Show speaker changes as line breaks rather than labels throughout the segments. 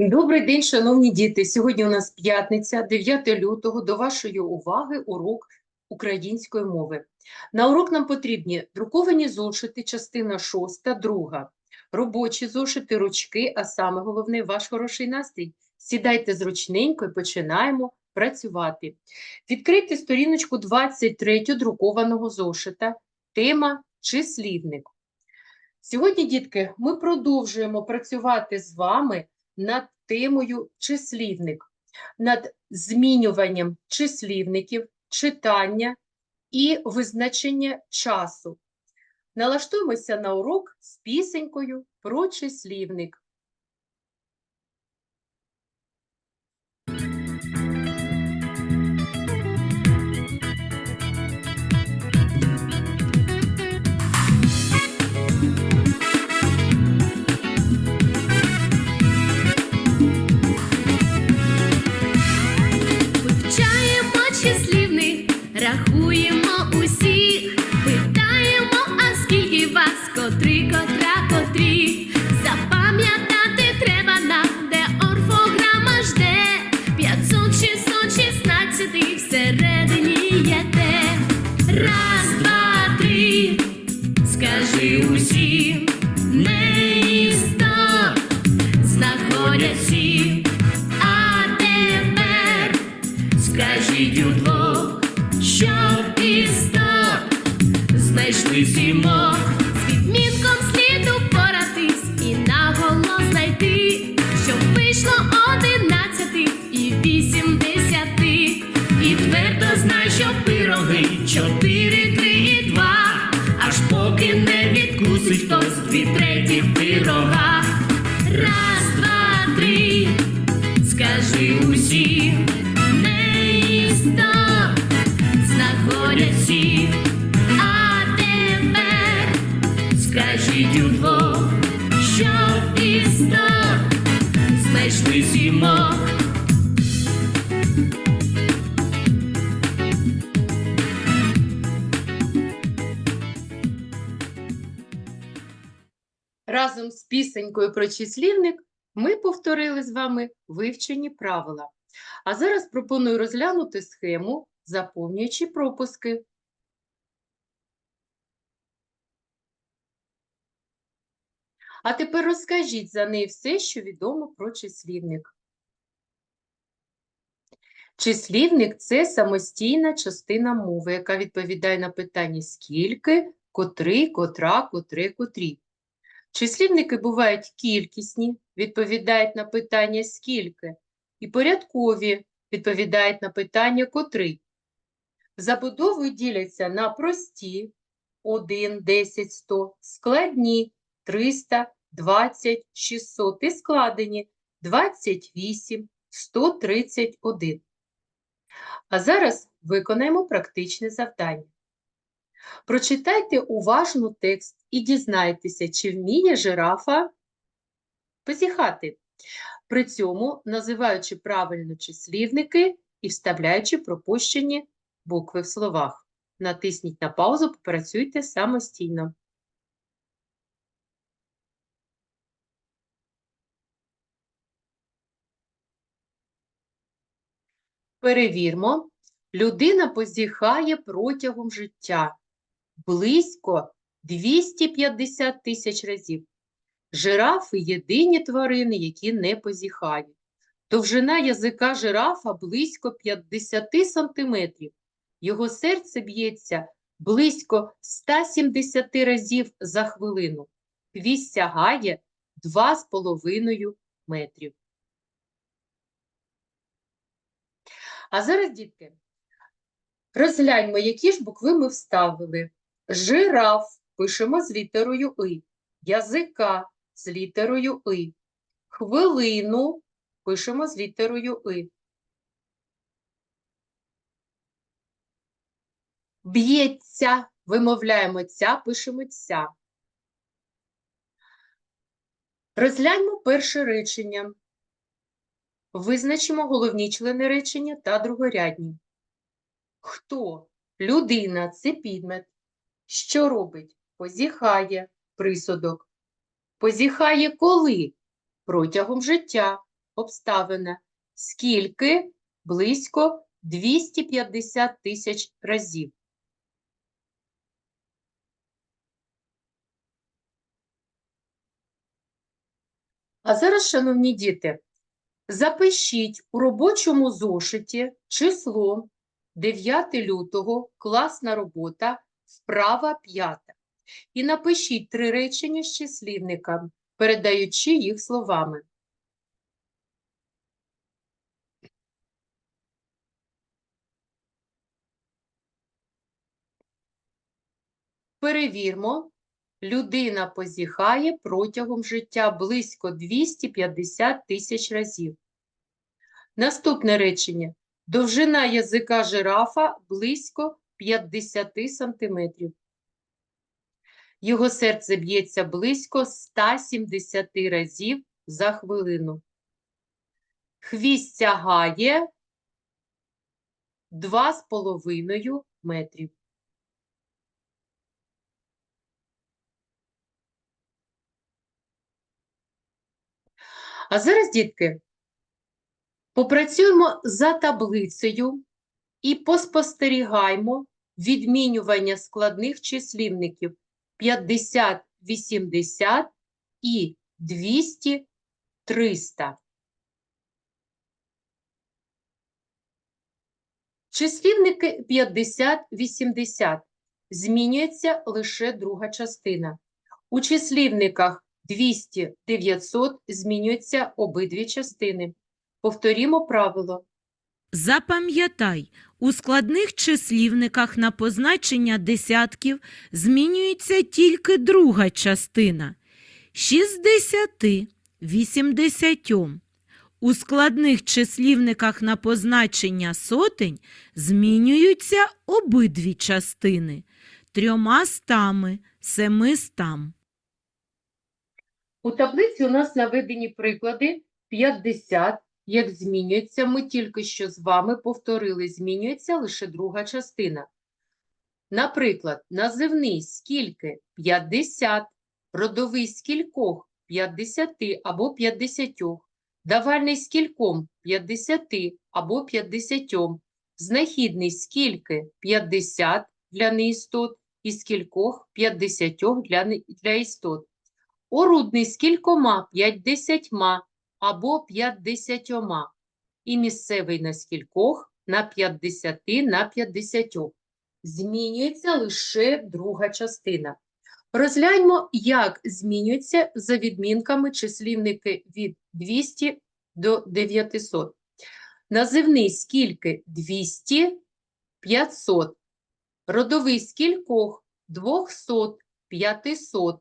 Добрий день, шановні діти. Сьогодні у нас п'ятниця, 9 лютого. До вашої уваги урок української мови. На урок нам потрібні друковані зошити, частина 6, друга, робочі зошити, ручки, а саме головне ваш хороший настрій. Сідайте зручненько і починаємо працювати. Відкрийте сторіночку 23 друкованого зошита. Тема числівник. Сьогодні, дітки, ми продовжуємо працювати з вами над темою числівник, над змінюванням числівників, читання і визначення часу. Налаштуємося на урок з пісенькою про числівник.
Що пироги чотири, три і два, аж поки не відкусить хтось дві треті пирога.
Пісенькою про числівник ми повторили з вами вивчені правила. А зараз пропоную розглянути схему, заповнюючи пропуски. А тепер розкажіть за неї все, що відомо про числівник. Числівник – це самостійна частина мови, яка відповідає на питання скільки, котрий, котра, котре, котрі. Числівники бувають кількісні, відповідають на питання скільки, і порядкові відповідають на питання котрий. Забудовою діляться на прості 1, 10, 100, складні 300, 20, 600 і складені 28, 131. А зараз виконаємо практичне завдання. Прочитайте уважно текст і дізнайтеся, чи вміє жирафа позіхати, при цьому називаючи правильно числівники і вставляючи пропущені букви в словах. Натисніть на паузу, попрацюйте самостійно. Перевірмо. Людина позіхає протягом життя близько 250 тисяч разів. Жирафи – єдині тварини, які не позіхають. Довжина язика жирафа близько 50 сантиметрів. Його серце б'ється близько 170 разів за хвилину. Хвіст сягає 2,5 метрів. А зараз, дітки, розгляньмо, які ж букви ми вставили. Жираф пишемо з літерою И. Язика з літерою И. Хвилину пишемо з літерою И. Б'ється, вимовляємо ця, пишемо ця. Розгляньмо перше речення. Визначимо головні члени речення та другорядні. Хто? Людина це підмет. Що робить? Позіхає присудок. Позіхає коли? Протягом життя. обставина. Скільки? Близько 250 тисяч разів. А зараз, шановні діти, запишіть у робочому зошиті число 9 лютого, класна робота, вправа 5. І напишіть три речення з числівником, передаючи їх словами. Перевірмо, людина позіхає протягом життя близько 250 тисяч разів. Наступне речення. Довжина язика жирафа близько 50 сантиметрів. Його серце б'ється близько 170 разів за хвилину. Хвіст сягає 2,5 метрів. А зараз, дітки, попрацюємо за таблицею і поспостерігаємо відмінювання складних числівників 50, 80 і 200, 300. Числівники 50, 80 змінюється лише друга частина. У числівниках 200, 900 змінюються обидві частини. Повторімо правило.
Запам'ятай, у складних числівниках на позначення десятків змінюється тільки друга частина – 60, 80. У складних числівниках на позначення сотень змінюються обидві частини – трьома стами, семистам.
У таблиці у нас наведені приклади 50, як змінюється. Ми тільки що з вами повторили, змінюється лише друга частина. Наприклад, називний скільки? 50, родовий скількох? 50 або 50, давальний скільком? 50 або 50, знахідний скільки? 50 для неістот. І скількох? 50 для, для істот. Орудний з кількома? П'ятдесятьма або п'ятдесятьома, і місцевий на скількох на п'ятдесяти на п'ятдесятьох. Змінюється лише друга частина. Розгляньмо, як змінюються за відмінками числівники від 200 до 900. Називний скільки 200, 500. Родовий скількох 200, 500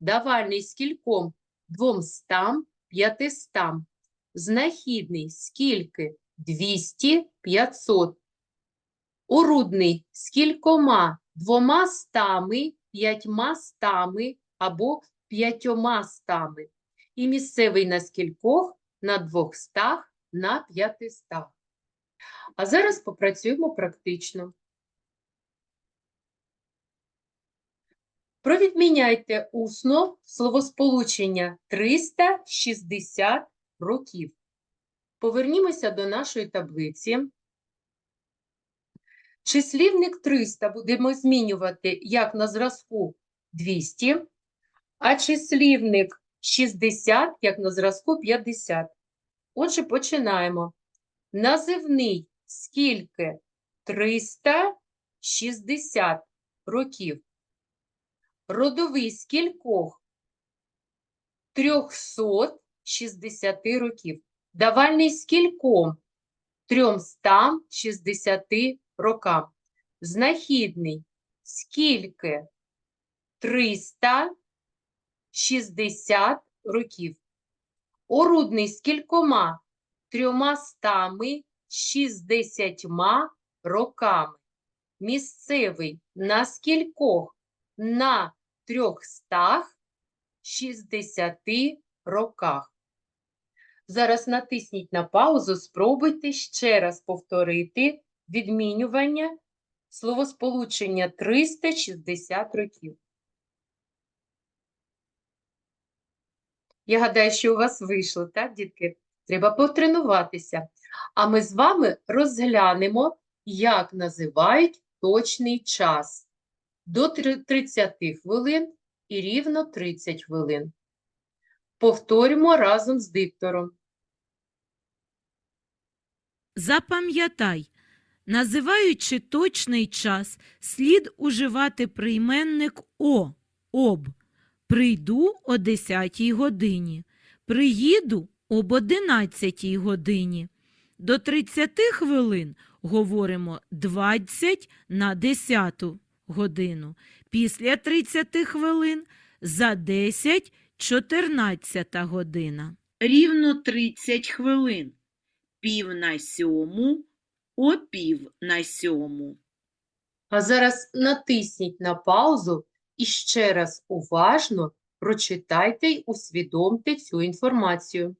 давальний скільком двомстам, п'ятистам, знахідний скільки? Двісті, п'ятсот, орудний скількома? Двома стами, п'ятьма стами або п'ятьома стами, і місцевий на скількох? На двохстах, на п'ятистах. А зараз попрацюємо практично. Провідміняйте усно словосполучення 360 років. Повернімося до нашої таблиці. Числівник 300 будемо змінювати як на зразку 200, а числівник 60 як на зразку 50. Отже, починаємо. Називний скільки 360 років родовий з кількох 360 років. Давальний з кільком 360 рокам. Знахідний скільки 360 років. Орудний з кількома трьома стами 60 роками. Місцевий на скількох на 360 роках. Зараз натисніть на паузу, спробуйте ще раз повторити відмінювання словосполучення 360 років. Я гадаю, що у вас вийшло, так, дітки? треба потренуватися. А ми з вами розглянемо, як називають точний час. До 30 хвилин і рівно 30 хвилин. Повторюємо разом з диктором.
Запам'ятай, називаючи точний час, слід уживати прийменник «о» – об. Прийду о 10 годині. Приїду об 11 годині. До 30 хвилин говоримо 20 на 10 годину. Після 30 хвилин за 10 – 14 година. Рівно 30 хвилин. Пів на сьому, о пів на сьому.
А зараз натисніть на паузу і ще раз уважно прочитайте й усвідомте цю інформацію.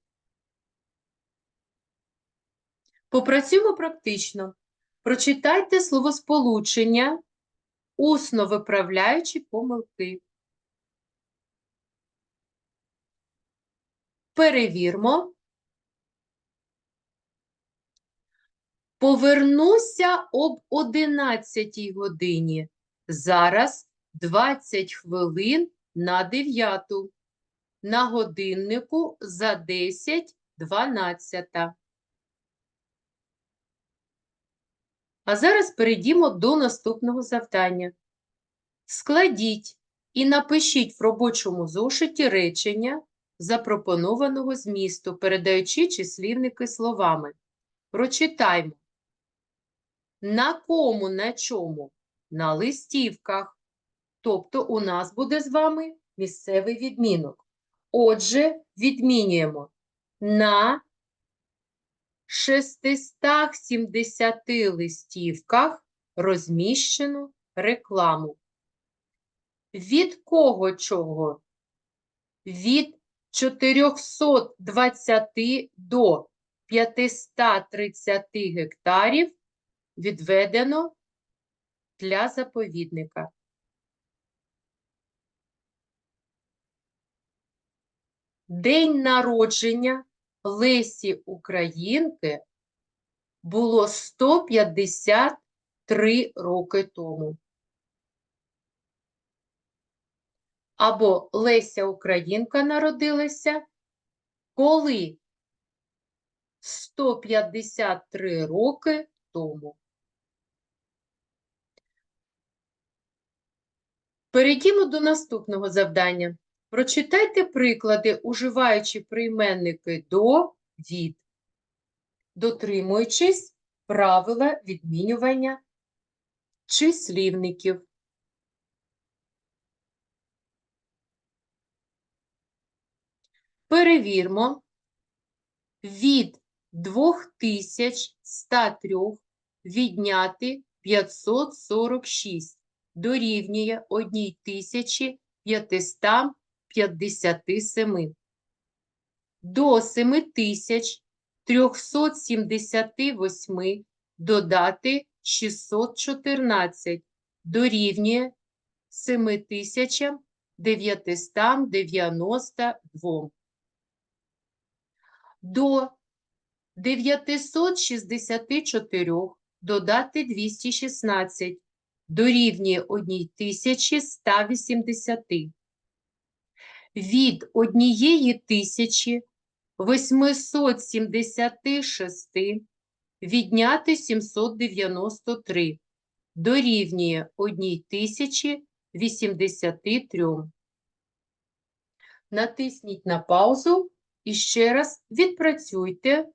Попрацюємо практично. Прочитайте словосполучення, усно виправляючи помилки. Перевірмо. Повернуся об 11 годині. Зараз 20 хвилин на 9. На годиннику за 10 А зараз перейдімо до наступного завдання. Складіть і напишіть в робочому зошиті речення запропонованого змісту, передаючи числівники словами. Прочитаймо. На кому, на чому? На листівках. Тобто у нас буде з вами місцевий відмінок. Отже, відмінюємо на 670 листівках розміщено рекламу. Від кого чого? Від 420 до 530 гектарів відведено для заповідника. День народження Лесі Українки було 153 роки тому. Або Леся Українка народилася, коли 153 роки тому. Перейдімо до наступного завдання. Прочитайте приклади, уживаючи прийменники до, від, дотримуючись правила відмінювання числівників. Перевірмо. Від 2103 відняти 546 дорівнює 1557. До 7378 додати 614 дорівнює 7992. До 964 додати 216 дорівнює 1180. Від 1876 відняти 793 дорівнює 1083. Натисніть на паузу і ще раз відпрацюйте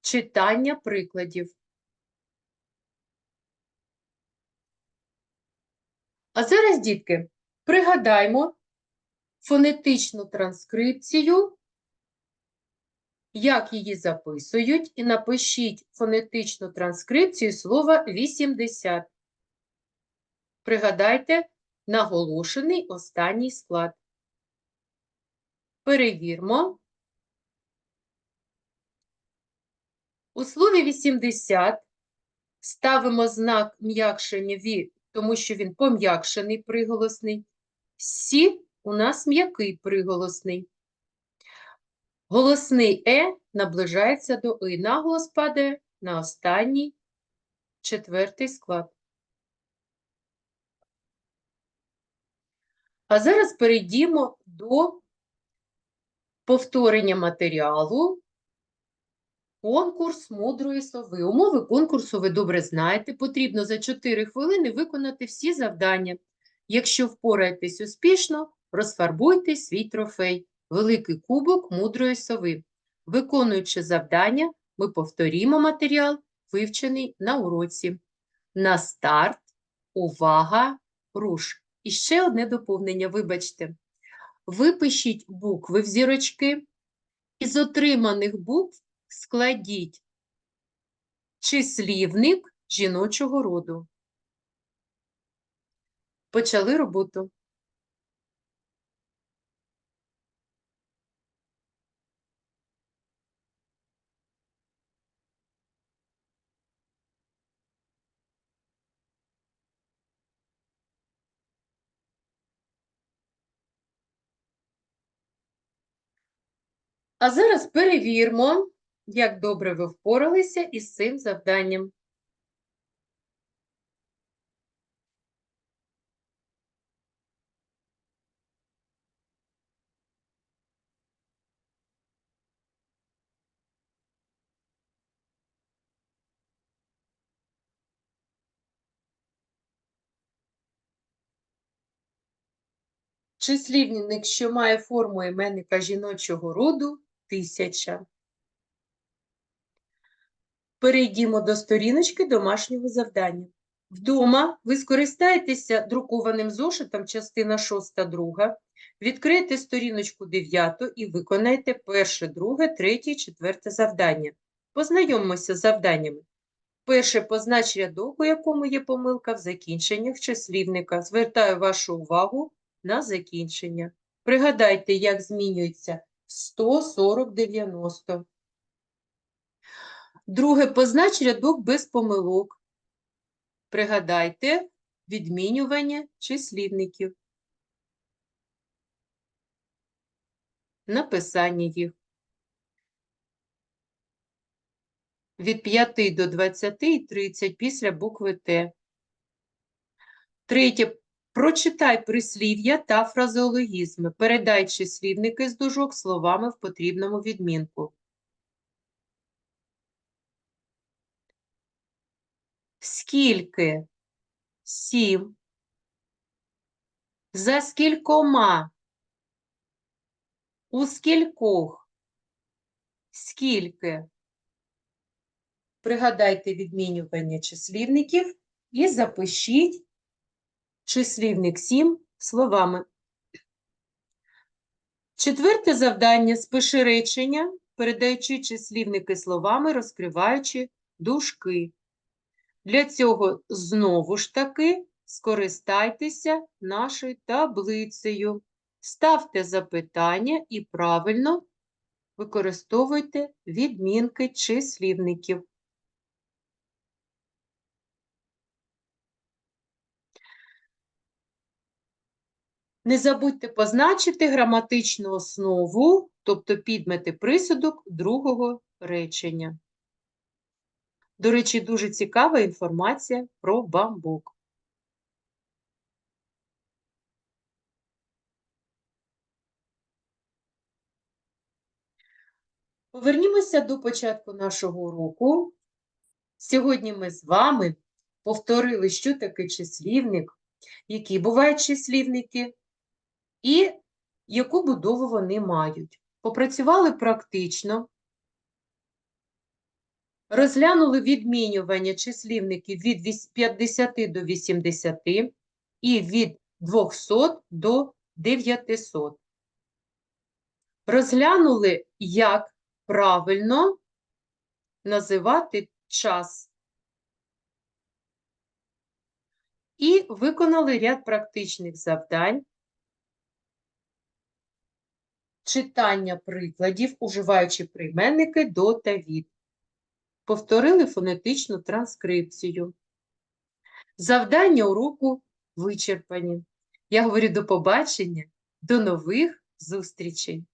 читання прикладів. А зараз, дітки, пригадаймо фонетичну транскрипцію, як її записують, і напишіть фонетичну транскрипцію слова 80. Пригадайте наголошений останній склад. Перевірмо. У слові 80 ставимо знак м'якшення «ві», тому що він пом'якшений приголосний. «Сі» у нас м'який приголосний. Голосний Е наближається до И. Наголос падає на останній четвертий склад. А зараз перейдімо до повторення матеріалу. Конкурс мудрої сови. Умови конкурсу ви добре знаєте. Потрібно за 4 хвилини виконати всі завдання. Якщо впораєтесь успішно, розфарбуйте свій трофей – великий кубок мудрої сови. Виконуючи завдання, ми повторімо матеріал, вивчений на уроці. На старт, увага, руш. І ще одне доповнення, вибачте. Випишіть букви в зірочки. Із отриманих букв складіть числівник жіночого роду. Почали роботу. А зараз перевірмо, як добре ви впоралися із цим завданням. Числівник, що має форму іменника жіночого роду – тисяча. Перейдімо до сторіночки домашнього завдання. Вдома ви скористаєтеся друкованим зошитом частина 6 друга, відкрийте сторіночку 9 і виконайте перше, друге, третє, четверте завдання. Познайомимося з завданнями. Перше познач рядок, у якому є помилка в закінченнях числівника. Звертаю вашу увагу на закінчення. Пригадайте, як змінюється 100, 40, 90. Друге, познач рядок без помилок. Пригадайте відмінювання числівників. Написання їх. Від 5 до 20 і 30 після букви Т. Третє. Прочитай прислів'я та фразеологізми. Передай числівники з дужок словами в потрібному відмінку. Скільки? Сім. За скількома? У скількох? Скільки? Пригадайте відмінювання числівників і запишіть числівник 7 словами. Четверте завдання. Спиши речення, передаючи числівники словами, розкриваючи дужки. Для цього знову ж таки скористайтеся нашою таблицею. Ставте запитання і правильно використовуйте відмінки числівників. Не забудьте позначити граматичну основу, тобто підмети присудок другого речення. До речі, дуже цікава інформація про бамбук. Повернімося до початку нашого уроку. Сьогодні ми з вами повторили, що таке числівник, які бувають числівники і яку будову вони мають. Попрацювали практично, розглянули відмінювання числівників від 50 до 80 і від 200 до 900. Розглянули, як правильно називати час. І виконали ряд практичних завдань. Читання прикладів, уживаючи прийменники до та від. Повторили фонетичну транскрипцію. Завдання уроку вичерпані. Я говорю до побачення, до нових зустрічей!